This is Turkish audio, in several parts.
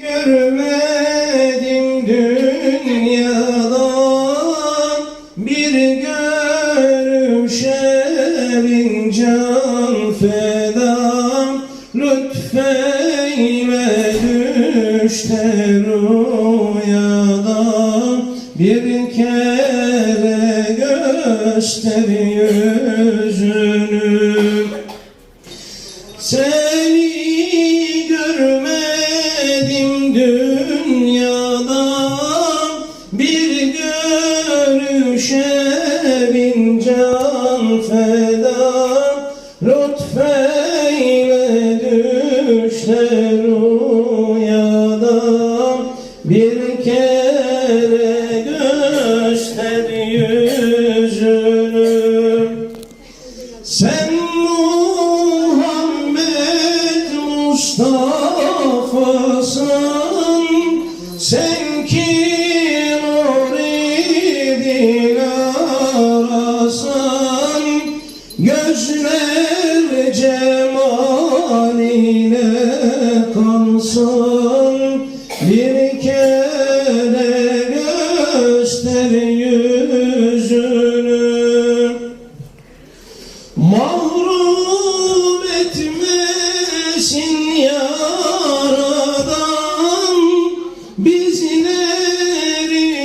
Görmedim dünyada bir görüşe bin can feda Lütfeyle düşte rüyada bir kere göster yüzünü. Seni bin can feda. Lütfeyle düşte rüyada. Bir kere göster yüzünü. Sen Muhammed Mustafa'sın kansın Bir kere göster yüzünü. Mahrum etmesin yaradan. Bizleri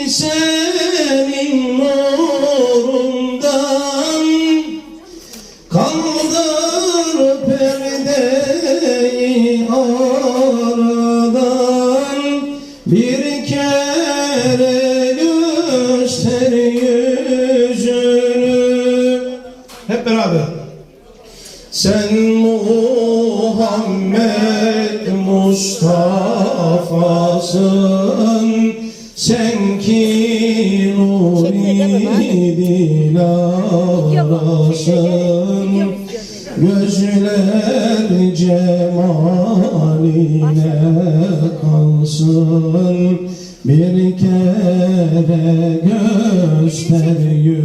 senin nurundan Kaldır Hep beraber. Sen Muhammed Mustafa'sın. Sen ki nuri dilarasın Gözler cemaline kalsın Bir kere göster yüzünü